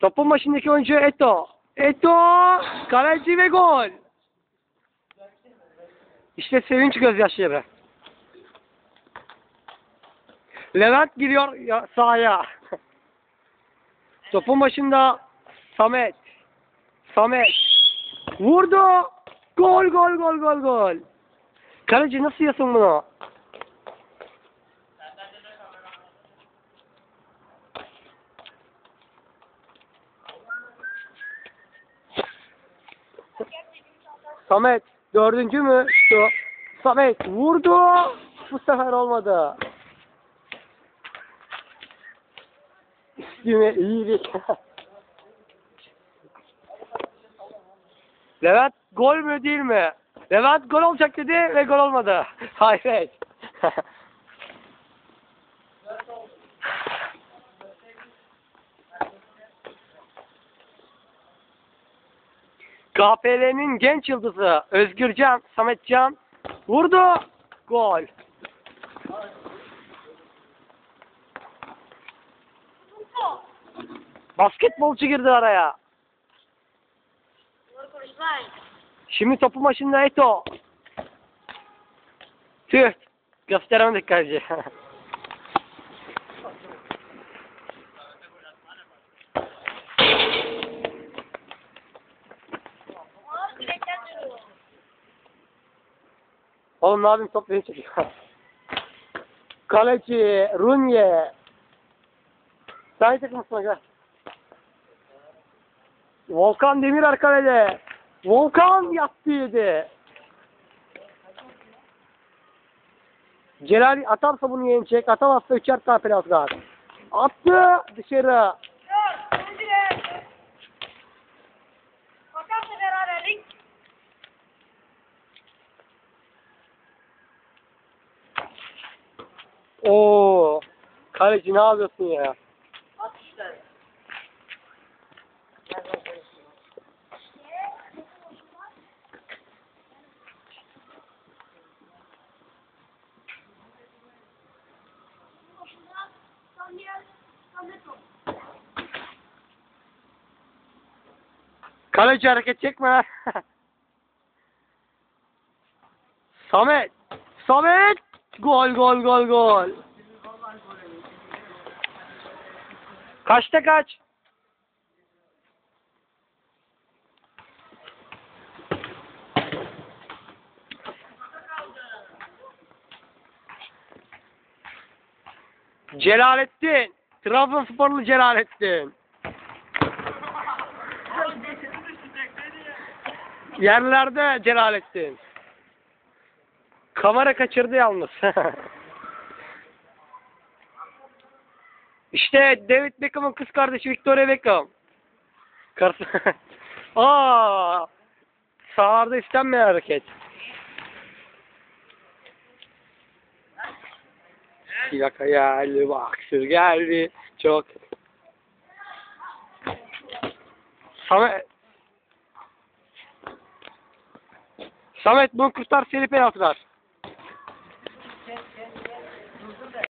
Topun başındaki oyuncu Eto. Eto! Kaleci ve gol. İşte sevinç gözyaşları. Levent giriyor ya- sahaya. Topun başında Samet. Samet. Vurdu. Gol gol gol gol gol. Kaleci nasıl yasın bunu? Samet dördüncü mü? Şu. Samet vurdu. Bu sefer olmadı. Üstüme iyilik. Levent gol mü değil mi? Levent gol olacak dedi ve gol olmadı. Hayret. KPL'nin genç yıldızı Özgürcan, Sametcan vurdu. Gol. Basketbolcu girdi araya. Şimdi topu maçında Eto. Tüh. Gösteremedik kaleci. Oğlum yapayım top beni çekiyor. Kaleci Runye. Sen takımsın hocam. Volkan Demir kalede. Volkan yattı yedi. Celal atarsa bunu yenecek. Atamazsa üçer tane penaltı. Attı dışarı. Oo. Kaleci ne yapıyorsun ya? At işte. Kaleci hareket çekme. Samet. Samet. Gol gol gol gol. Kaçta kaç? Celalettin. Trabzonsporlu Celalettin. Yerlerde Celalettin. Kamera kaçırdı yalnız. işte David Beckham'ın kız kardeşi Victoria Beckham. Karısı. Aa! Sağlarda istenmeyen hareket. Plaka geldi, baksır geldi. Çok. Samet. Samet bunu kurtar seri penaltılar.